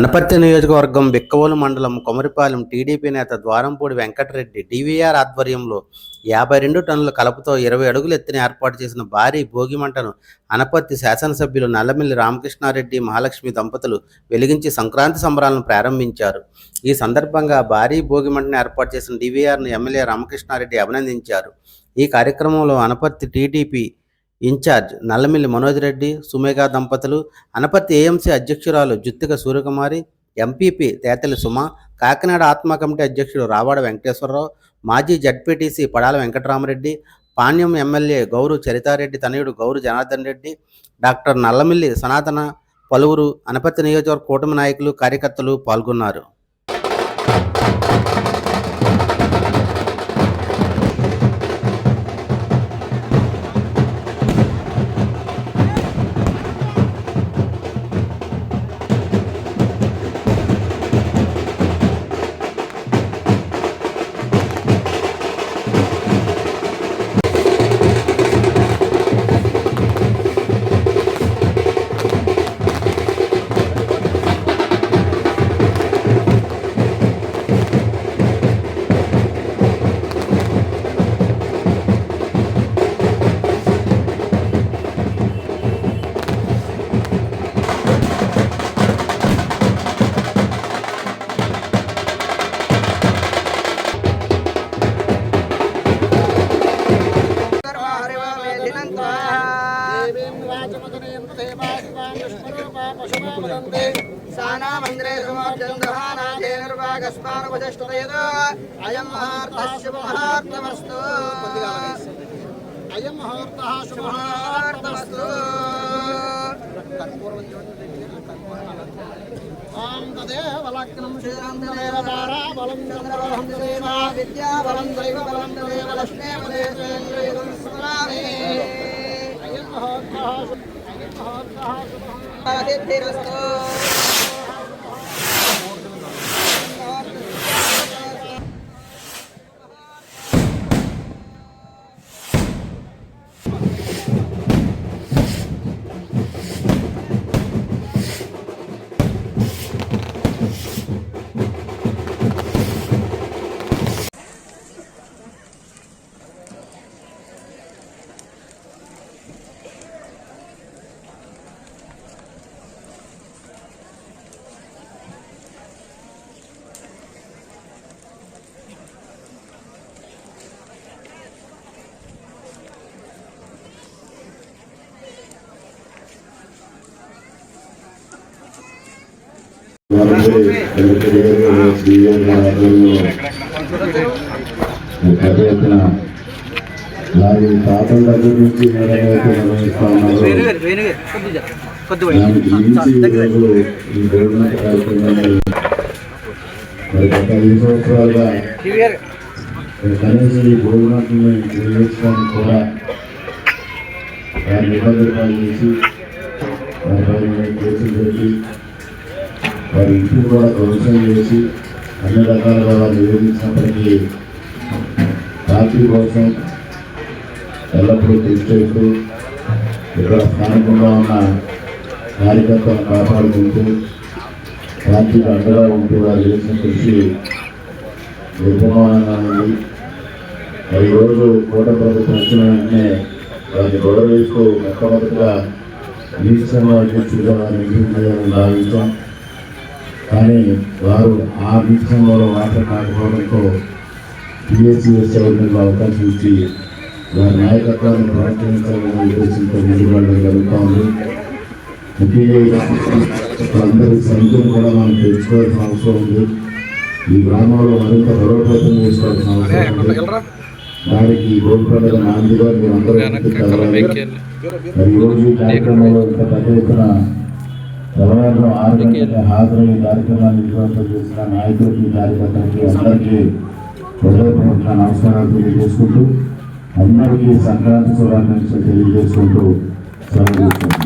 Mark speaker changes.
Speaker 1: అనపర్తి నియోజకవర్గం బిక్కవోలు మండలం కొమరిపాలెం టీడీపీ నేత ద్వారంపూడి వెంకటరెడ్డి డివిఆర్ ఆధ్వర్యంలో యాభై రెండు టన్నుల కలపతో ఇరవై అడుగులు ఎత్తున ఏర్పాటు చేసిన భారీ భోగిమంటను అనపర్తి శాసనసభ్యులు నల్లమిల్లి రామకృష్ణారెడ్డి మహాలక్ష్మి దంపతులు వెలిగించి సంక్రాంతి సంబరాలను ప్రారంభించారు. ఈ సందర్భంగా భారీ భోగిమంటను ఏర్పాటు చేసిన డివిఆర్ను ఎమ్మెల్యే రామకృష్ణారెడ్డి అభినందించారు. ఈ కార్యక్రమంలో అనపర్తి టీడీపీ ఇన్ఛార్జ్ నల్లమిల్లి మనోజ్ రెడ్డి సుమేఘ దంపతులు అనపర్తి ఏఎంసీ అధ్యక్షురాలు Juttika Suryakumari MPP Tetali Suma Kakinada ATMA committee అధ్యక్షుడు రావాడ వెంకటేశ్వరరావు మాజీ జడ్పీటీసీ పడాల వెంకటరామరెడ్డి పాణ్యం ఎమ్మెల్యే గౌరు చరితారెడ్డి తనయుడు గౌరు జనార్దన్ రెడ్డి డాక్టర్ నల్లమిల్లి సనాతన పలువురు అనపతి నియోజకవర్గ కూటమి నాయకులు కార్యకర్తలు పాల్గొన్నారు.
Speaker 2: సానామంద్రే సమాజందహానాజేర్వాగస్మానుపతిష్టయద అయం మహార్తః శుభముహూర్తమస్తు అయం ముహూర్తః శుభముహూర్తమస్తు ఓం తదేవ లగ్నం శ్రీరంగదేవ తారాబలం చంద్రబలం దేవ విద్యాబలం దైవబలం దేవ Bakit di resto?
Speaker 3: పెద్ద ఎత్తున వారి దగ్గర నుంచి ఈ గవర్నమెంట్ కార్యక్రమాన్ని మరి గత ఐదు సంవత్సరాలుగా కనీసం ఈ గవర్నమెంట్ని నిర్వహించడానికి కూడా చేసి వారి కేసులు పెట్టి వారి ఇంటిని కూడా ధ్వంసం చేసి అన్ని రకాలుగా వారు నివేదించినప్పటికీ పార్టీ కోసం ఎల్లప్పుడూ తీసుకెళ్తూ ఇక్కడ స్థానికంగా ఉన్న కార్యకర్తలను కాపాడుకుంటూ పార్టీకి అండగా ఉంటూ వారు చేసిన కృషి నిర్మమానంగా ఉంది. మరి ఈరోజు కోట ప్రభుత్వం వచ్చిన వెంటనే వారిని వేస్తూ మొట్టమొదటిగా నీచంగా అధ్యక్షుడిగా వారిని ఎన్నుకోవాలని భావించాం. కానీ వారు ఆ విషయంలో మాట కాకపోవడంతో పిఎస్సిఎస్ చౌదరికి అవకాశం ఇచ్చి వారి నాయకత్వాన్ని ప్రోత్సహించాలనే ఉద్దేశంతో ముందుకు వెళ్ళడం జరుగుతూ ఉంది. ముఖ్యంగా అందరి సంఖ్యను కూడా మనం తెచ్చుకోవాల్సిన అవసరం ఉంది. ఈ గ్రామంలో మరింత బలోపేతం చేసుకోవాల్సిన అవసరం ఉంది. దానికి రోడ్డు పండుగ నాందిగా మీరు అందరూ. మరి ఈరోజు కార్యక్రమంలో ఇంత పెద్ద ఎత్తున తెల్లవారులో ఆరు గంటలకు హాజరయ్యే కార్యక్రమాన్ని విజయవంతం చేసిన నాయకులకి కార్యకర్తలకి అందరికీ హృదయపూర్వక నమస్కారాలు తెలియజేసుకుంటూ అందరికీ సంక్రాంతి శుభాకాంక్షలు తెలియజేసుకుంటూ సెలవు